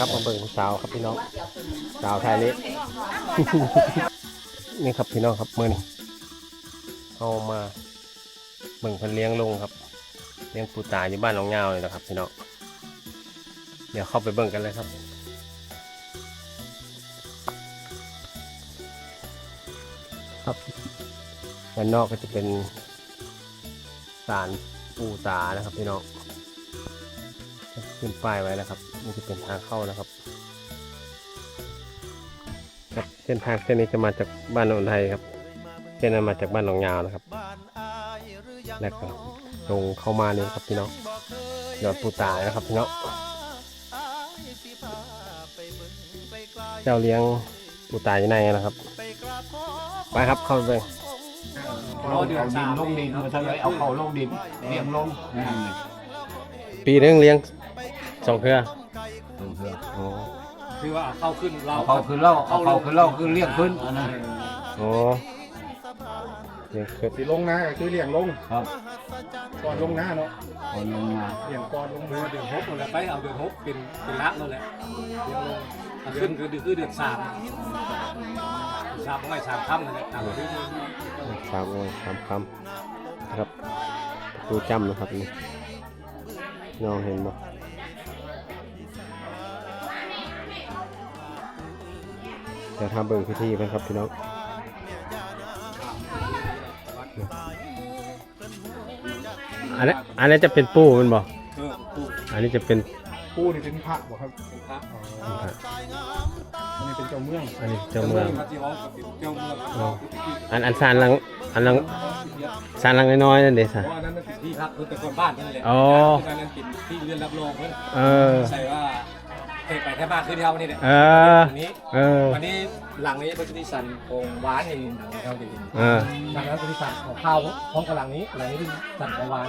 ครับมาเบิ่งสาวครับพี่น้องสาวไทยนี้นี่ครับพี่น้องครับมือนี่เอามาเบิ่งเพันเลี้ยงลงครับ เลี้ยงปูตาอยู่บ้านหนองยาวเลยนะครับ พี่น้องเดี๋ยวเข้าไปเบิ่งกันเลยครับครับด้านนอกก็จะเป็นสารปูตานะครับพี่น้อง ขึ้นป้ายไว้นะครับ นี่จะเป็นทางเข้านะครับครับเส้นทางเส้นนี้จะมาจากบ้านหนองไทยครับ เส้นนั้นมาจากบ้านหนองยาวนะครับ แล้วก็ตรงเข้ามานี่ครับพี่น้องยอดปูตายนะครับพี่น้องเจ้าเลี้ยงปูตายอยู่ในนะครับ ไปครับเข้าไปเบิ่งเอาดินลงดินมาทะเลเอาเขาลงดินเลี้ยงลง ปีนึงเลี้ยง สองเครือลงเพื่ออ๋อคือว่าเข้าขึ้นเราเอาเขาคือเล่าเอาเขาคือเล่าคือเลี้ยงขึ้นอันนั้นอ๋อเลี้ยงขึ้นสิลงนาก็คือเลี้ยงลงครับก่อนลงนาเนาะคนลงมาเลี้ยงก่อนลงเดืนาอนเดือนหกนั่นแหละไปเอาเดือนหกเป็นเป็นละนั่นแหละเดือนลงอันขึ้นคือเดือนคือเดือนสามสามไม่สามค่ำนั่นแหละตามที่สามโอ้ยสามคำนะครับประตูจำนะครับนี่น้องเห็นบ่ เดี๋ยวทำเบิ่งพิธีกันครับพี่น้องอันนี้นอันนี้จะเป็นปูมันบ่เออผู้อันนี้จะเป็นปูนี่เป็นพระบ่ครับพระอ๋ออันนี้เป็นเจ้าเมือง อันนี้เจ้าเมืองพระที่ห้องกับเจ้าเมืองอ๋ออันอันซานหลังอันหลังซานหลังน้อยๆนั่นเด้เพซะราะอันนั้นมันเป็นที่พักเพื่อแต่คนบ้านนั่นแหละอ๋อการนั้นเป็นที่เรือนรับรองเพื่อนเออใส่ว่า เคยไปแค่บ้านคือเดียวนี่แหละเออวันนี้เออวันนี้หลังนี้เป็นที่สันองค์หวานนี่หลังนี้เขาจะยินเออหลังนั้นเป็นที่สันของข้าวพร้อมกับหลังนี้หลังนี้เป็นสันของหวาน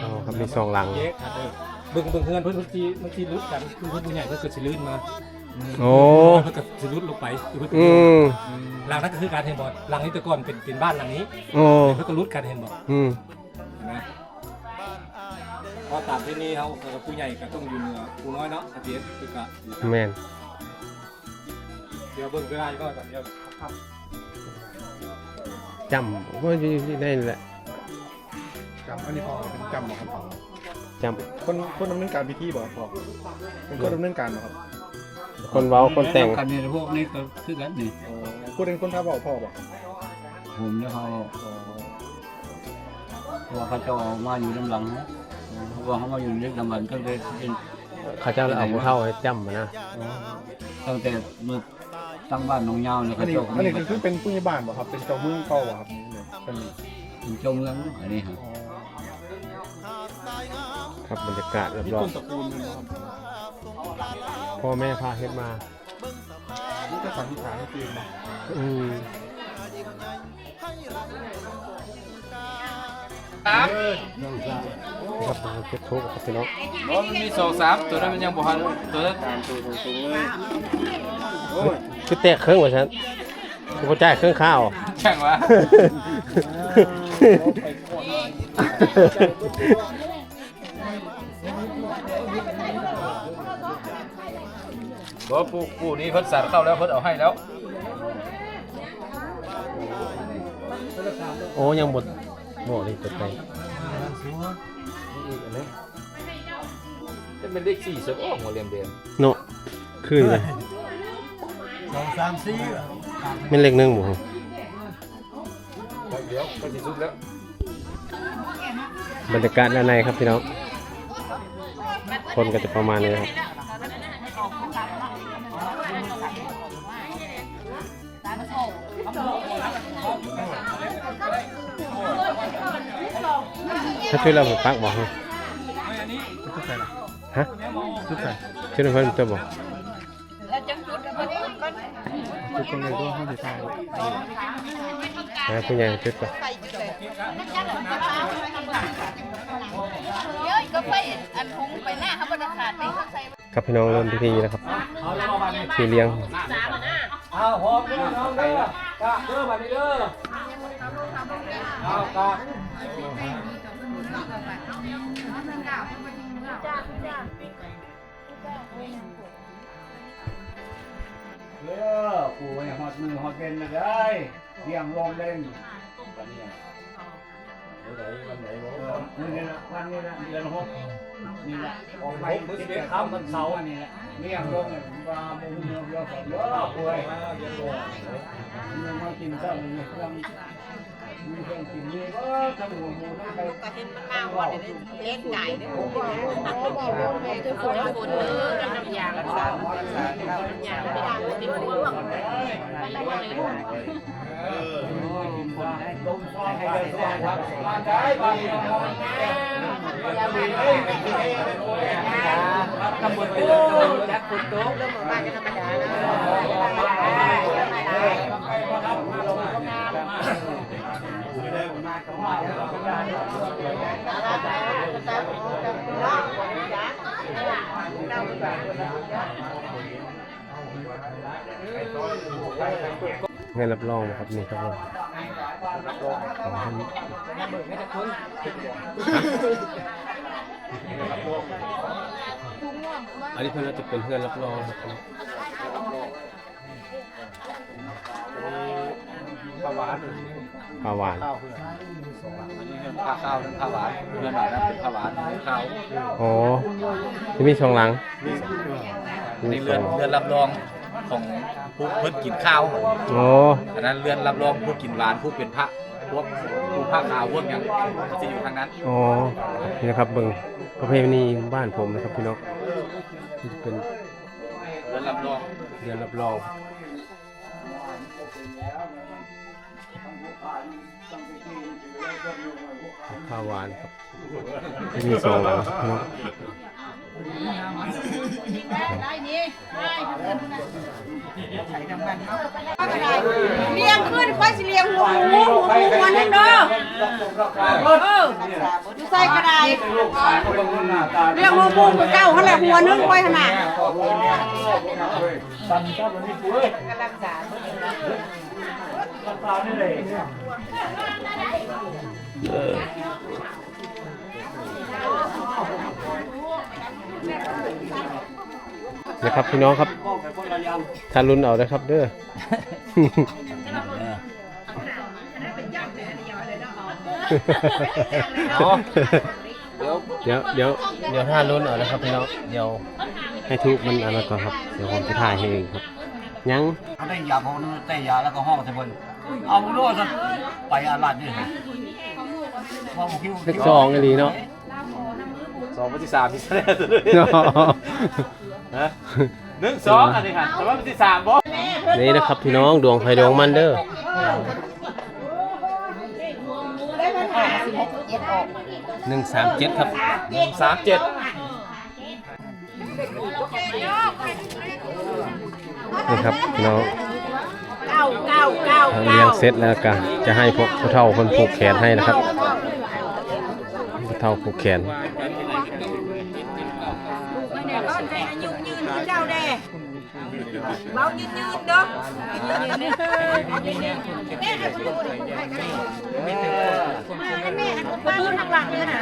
เอาครับมีสองหลัง เยอะครับเออเบิ่งเบิ่งเฮือนเพิ่นเพิ่นที่เมื่อกี้รุดกันคือเพิ่นผู้ใหญ่เพิ่นเกิดสิลื่นมาโอ้ เพิ่นก็สิรุดลงไปคือเพิ่นอืมหลังนั้นก็คือการเห็นบ่หลังนี้แต่ก่อนเป็นเป็นบ้านหลังนี้โอ้เพิ่นก็รุดกันเห็นบ่อืมเห็นไหม พอตามที่นี่เขาเออผู้ใหญ่ก็ต้องอยู่เหนือผู้น้อยเนาะอาเทียนคือก็แม่นเดี๋ยวเบิ่งเวลาก็เดี๋ยวครับจำก็อยู่ที่ได้แหละจำอันนี้พอเป็นจำบ่ครับจคนคนดำเนินการพิธีบ่ครับพ่อเป็นคนดำเนินการบ่ครับำคนเว้าคนแต่งกันนี่พวกนี้ก็คือกันนี่อ๋อผู้เป็นคนพาเว้าพ่อบ่ผมเนี่ยเขาอ๋อเพราะว่าเขาจะออกมาอยู่ลำหลังนะ เพราะว่าเขามาอยู่ในลำหลังก็เลยเป็นเขาเจ้าเลยเอาผู้เท่าให้จำมานะตั้งแต่เมื่อตั้งบ้านหนองยาวเนี่ยอันเขานี้เจ้าก็อันมีนี้คือเป็นผู้ใหญ่บ้านบ่ครับ เป็นเจ้าเมืองเก่าบ่ครับนี่เลยเป็น เป็นเจ้าเมืองอันนี้ครับอ๋อครับบรรยากาศมีรอบต้นตระกูลเป็นบ่ครับๆพ่อแม่พาเฮ็ดมา นี่ก็สันนิษฐานให้คือบ่อืม สามครับผมเก็บทุกข์ครับพี่น้องบอมันมีสองสามตัวนั้นมันยังบ่ทันตัวนั้นคือแตกเครื่องว่าฉันกูบ่จ่ายเครื่องข้าว แข่งวะบ่ปูปูนี้เพิ่นสั่นเข้าแล้วเพิ่นเอาให้แล้ว โอ้ยังบด บ่เลยตัวไปจะเป็นเลขสี่เสือโอ้หัวเหลี่ยมเดียมเนาะคือเลยสองสามสี่เป็นเลขหนึ่งบ่เดี๋ยวก็สิสุดแล้วบรรยากาศด้านในครับพี่น้องคนก็จะประมาณนี้ครับ ถ้าช่วยเราผมปักบอกให้ทุกใครล่ะฮะทุกใครช่วยเราเพิ่มติมบอกแล้วจังจุดแล้วมันก็ทุกคนเลยก็เข้าใจทางนะผู้ใหญ่จุดก่อนใส่จุดเลยนั่นจังเลยก็เท้าไปข้างเยอะก็ไปอันหงไปหน้าเขาบรรยากาศนี่เขาใส่ครับพี่น้องเริ่มพิธีแล้วครับเอาแล้วมานี่พี่เลี้ยงเอาพร้อมเด้อน้องเด้อกะเด้อมาเด้อเอากะ จเออปู่ให้ฮอดมือฮอดเป็นนะได้เลี้ยงลมเล่นวันนี้ไหนวันไหนบ่เออนี่ละวันนี้ละเดือนหกนี่ละออกไปมือสิบเอ็ดค่ำวันเสาร์นี่ละเลี้ยงลมเนี่ยว่าบุญเมืองเยอะกว่าเยอะป่วยมีมากินข้าวมีเครื่องเครื่อง กินนี่ก็ทำหัวหมูได้ไปก็เห็นมันมาว่าได้เล็กไก่ได้บ่บ่บ่บ่แม่คือฝนฝนเด้อกับน้ำยารักษาน้ำยาไม่ได้ติดหัวว่างไปแล้วเลยให้ได้สองครับได้บางทีเราตำบลโตจักกุโตเรื่องหมู่บ้านก็ธรรมดานะ เงินรับรองนะครับนี่ครับผมของท่านอันนี้เพื่อนเราจะเป็นเพื่อนรับรองครับ ข้าวหวานปลาหวานข้าวเพื่อนอันนี้เป็นข้าวข้าวข้าวหวานเพื่อนหวานนั่นเป็นข้าวหวานข้าวอ๋อที่มีช่องหลังนี่เรือนเรือนรับรองของผู้เพิ่นกินข้าวอ๋ออันนั้นเรือนรับรองผู้กินหวานผู้เป็นพระพวกผู้ผ้าขาวพวกอย่างจะอยู่ทางนั้นอ๋อนี่นะครับเบิ่งประเพณีบ้านผมนะครับพี่น้องนี่จะเป็นเรือนรับรองเดือนรับรอง ข้าวหวานครับที่มีสองหลังพี่น้องได้นี่เลี้ยงขึ้นค่อยสิเลี้ยงหัวหมูหัวหมูมันนึงเด้อเออดูใส่กระไดเลี้ยงหัวหมูกับเก้าเขาแหละหัวนึงไว้ขนาดตันเจ้าตัวนี้ป่วยกำลังสา รตานี่เลยนะครับพี่น้องครับถ้ารุนเอานะครับ เด้อเดี๋ยวเดี๋ยวเดี๋ยวถ้ารุนเอานะครับพี่น้องเดี๋ยวให้ทุกมันอะไรก่อนครับ เดี๋ยวผมจะถ่ายให้เองครับยังเขาได้ยาพวกนั้นแต่ยาแล้วก็ห้องใส่บน เอาโน่นไปอาลัดนี่ว่าบุคิวเลขสองไอ้ลีเนาะสองวันที่สามที่แสดงเลยฮะหนึ่งสองอันนี้ค่ะแต่ว่าวันที่สามบ่นี่นะครับพี่น้องดวงไฟดวงมันเด้อหนึ่งสามเจ็ดครับสามเจ็ดนี่ครับพี่น้อง เลี้ยงเสร็จแล้วก็จะให้พวกผู้เฒ่าคนผูกแขนให้นะครับผู้เฒ่าผูกแขน เจ้าแด่เบายืนยืนเด้อแม่ให้ดูดิแม่แม่ป้าทางหลังเลยนะ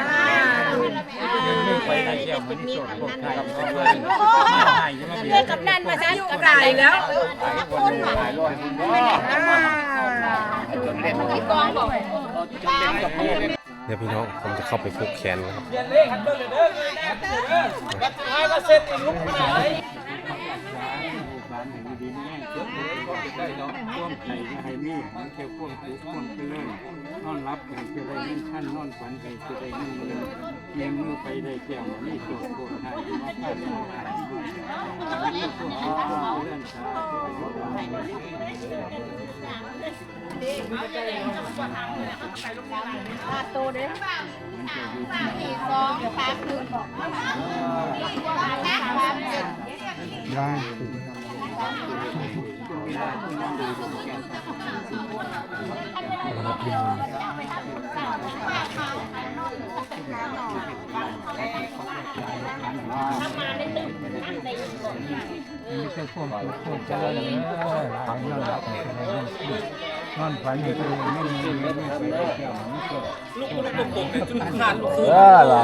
เรียกกับนันมาฉันกับไรแล้วคนมาที่กองบอกเดี๋ยพี่น้องผมจะเข้าไปผูกแขนนะครับได้เนาะพ่วงไข่ให้มีมันเกี่ยวพ่วงผูกพ่วงไปเลยนอนรับกันจะได้เงินท่านนอนฝันไปจะได้เงินเงินเลี้ยงมือไปได้แก้วนี่โจทย์โบราณมาป้าเรื่องขายนี่พวกพวกเรื่องชาโตเด้สามสี่สองสามหนึ่งสามสามเจ็ดไม่ ใช่พ่วงผูกพ่วงเจริญฝังนอนรับนอนฝันอยู่ตัวไม่มีไม่มีไปได้แก้วนี่ก็เอออะไร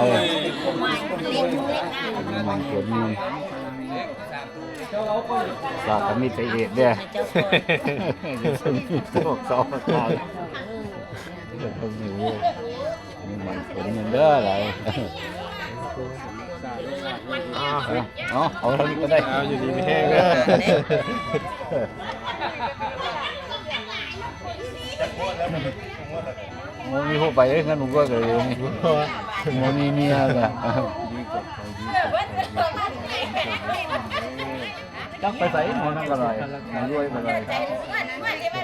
มันเกิดมี สาธมิตรเอกเนี่ยพวกสองประการต้องมีมันผลเงินเด้ออะไรเอาเอาเท่านี้ก็ได้เอาอยู่ดีไม่แห้งเลยโมมีพวไปงั้นผมก็เลยโมมีเมียแหละ จักไปใส่หมอนั่นก็เลยมันรวยไปเลย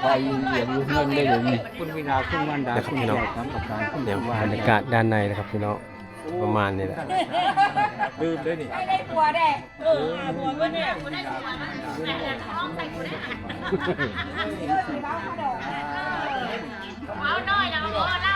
ไปอยู่เหยียบอยู่เงินได้อย่างนี้คุณวินาคุณมันดาคุณยอดทั้งประการคุณเดี๋ยวบรรยากาศด้านในนะครับพี่น้องประมาณนี้แหละดื่มด้วยนี่ได้ผัวได้เออผัวก็เนี่ยนี่เอา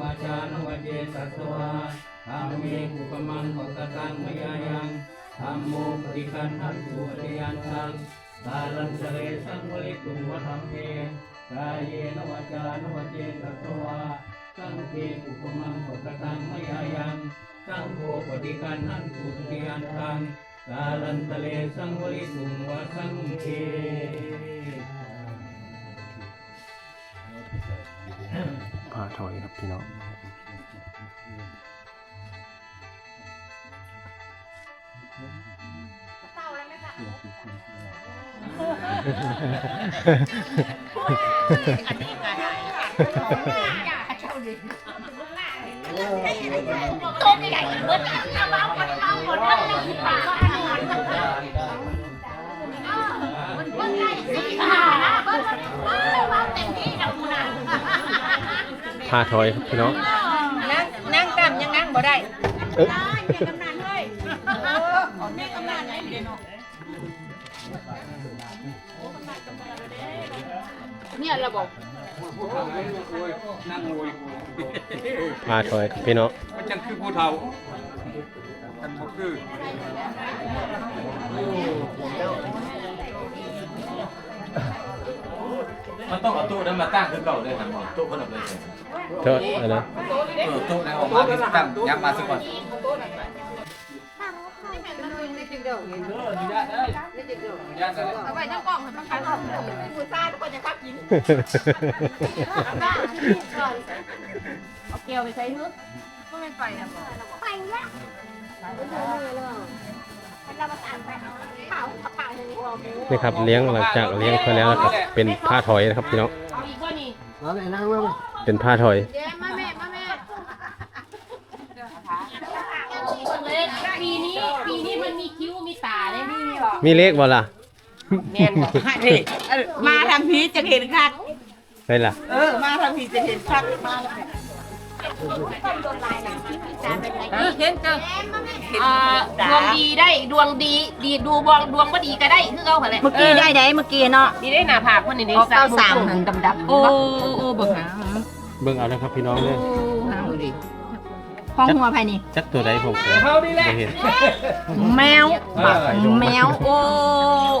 วาจานวเจสัสวาธรรมีอุปมังขตตังมยายังธรรมโมปฏิคันหันตุอริยันตังสารันสเรสังวลิตุงวธรรมเมกายนวาจานวเจสัสวาสังเกอุปมังขตตังมยายังสังโฆปฏิคันหันตุอริยันตังสารันสเรสังวลิตุงวสังเก ถอยครับพี่น้องตัวใหญ่เบิดเอาเบาคนเบาคนนั่งนั่งที่ป่าก็อันนอนเบิ้งได้สิค่ะนะเบิ้งเบิ้งเบาเต็มที่นะคุณนะ ผ้าถอยครับพี่น้องนั่งนั่งกำยังนั่งบ่ได้เอ๊ะได้เมียกำนันเฮ้ยเออเมียกำนันไหนเดี๋ยวเนาะเนี่ยระบบนั่งโวยผ้าถอยครับพี่น้องมันจังคือผู้เฒ่ากันบ่คือ มันต้องเอาตู้นั้นมาตั้งคือเก่าเลยครับตู้ขนมเลยเถอะอะไรนะเออตู้ในออกมาที่ตั้งยับมาสักก่อนเอาไปทั้งกล่องมันขายของผู้ชาทุกคนจะพักกินเอาเกลียวไปใช้ฮึกก็ไม่ไปนะไปล้วเราประสา นไปข่าวข่าวอย่างนี้นี่ครับเลี้ยงหลังจากเลี้ยงเขาแล้วนะครับ เป็นผ้าถอยนะครับพี่น้องเอาอีกว่านี่เป็นผ้าถอยเดี๋ยวมาแม่มาแม่ปีนี้ปีนี้มันมีคิ้วมีตาเลยนี่หรอมีเลขบ่ล่ะแม่นบอกให้เออมาทางพีจะเห็นคักได้ล่ะ เออ มาทางพีจะเห็นคักมาแล้ว เนี่ยเห็นเจออ่าดวงดีได้ดวงดีดีดูบวงดวงบ่ดีก็ได้คือเขาเหรอเมื่อกี้ได้ได้เมื่อกี้เนาะดีได้หน้าผากคนนี้เก้าสามหันดำดำโอ้โอ้เบิ่งหาเบิ่งเอานะครับพี่น้องเลยห้ องหัวภายนี่ จักตัวใดผมเคยบ่เห็น แมวแมวโอ้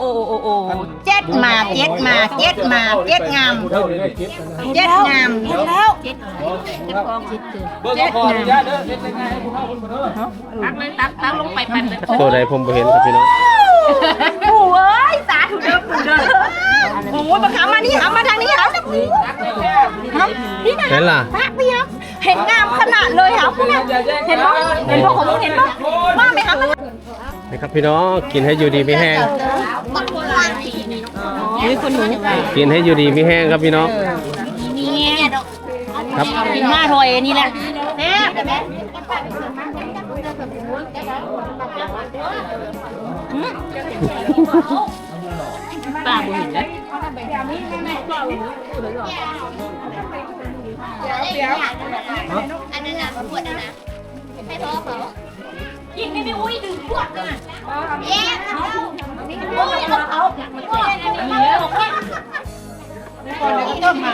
โอ้โอ้โอ้เจ็ดมาเจ็ดมาเจ็ดมาเจ็ดงามเจ็ดงามเจ็ดแล้วเจ็ดเจ็ดฟองเจ็ดเจ็ดงามตักเลยตักตักลงไปปั่นเลยตัวใดผมบ่เห็นครับพี่น้อง โอ้ยสาธุเด้อปู่เด้อ โอ้ยมาขามานี่หามาทางนี้หาครับพี่นะเห็นล่ะพระพี่ครับเห็นงามขนาดเลยครับพี่นะเห็นปะเห็นปะผมเห็นปะว่าไหมครับนี่ครับพี่น้องกินให้อยู่ดีไม่แห้งนี่คนหนูกินให้อยู่ดีไม่แห้งครับพี่น้องนี่ครับเป็นห้าถอยนี่แหละแซ่บป้าบุญนะ อันนั้นนะขวดนะนะให้พ่อเขากินไม่ม่อุ้ยดึงขวดเลยเอ๊ะต้มมา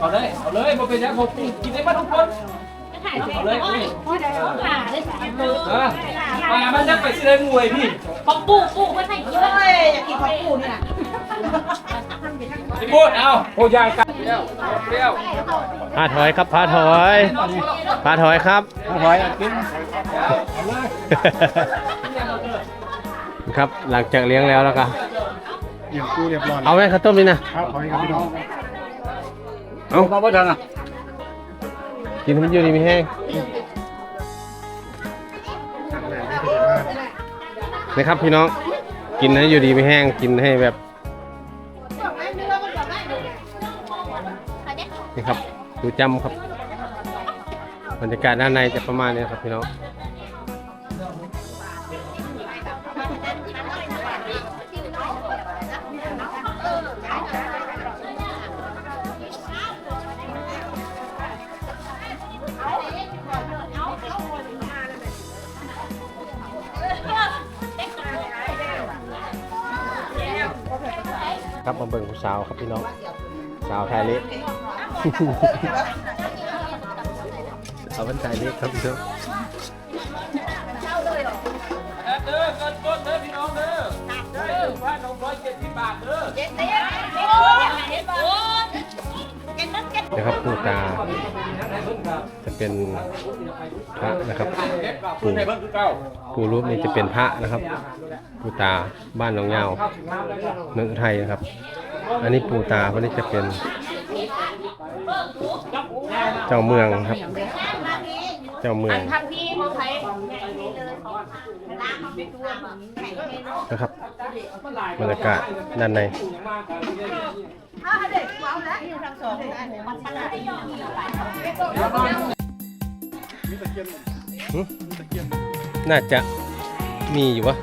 เอาเลยเอาเลยมาเป็นยังผมกินได้ป่ะทุกคนเอาเลยเอาเลยเออ มามันจะไปสิได้มวยพี่ของปู่ปู่เพื่อนให้กินเฮ้ยอยากกินของปูนี่นะพี่พูดเอาโอ้ยายกันเปรี้ยวเปรี้ยวพาถอยครับพาถอยพาถอยครับถอยกินครับหลังจากเลี้ยงแล้วแล้วก็เรียบกูเรียบร้อยเอาไหมข้าวต้มนี่นะครับถอยครับพี่น้องเอามาบ่ทันอะกินให้มันอยู่ดีมีแห้ง นะครับพี่น้อง กินให้อยู่ดีไม่แห้ง กินให้แบบนี่ครับ ดูจำครับ บรรยากาศด้านในจะประมาณนี้ครับพี่น้อง ครับมาเบิ่งผู้สาวครับพี่น้องสาวไทยเล็กสาวบ้านไทยเล็กครับพี่น้อง นะครับผู้ตา จะเป็นพระนะครับปู่ปู่รูปนี้จะเป็นพระนะครับปู่ตาบ้านหนองยาวเมืองอุทัยนะครับ อันนี้ปู่ตาคนนี้จะเป็น เจ้าเมืองครับ เจ้าเมืองนะครับบรรยากาศด้านใน น่าจะมีอยู่วะ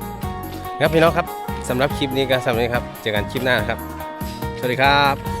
ครับพี่น้องครับสำหรับคลิปนี้ก็สำหรับนี้ครับ เจอกันคลิปหน้าครับ สวัสดีครับ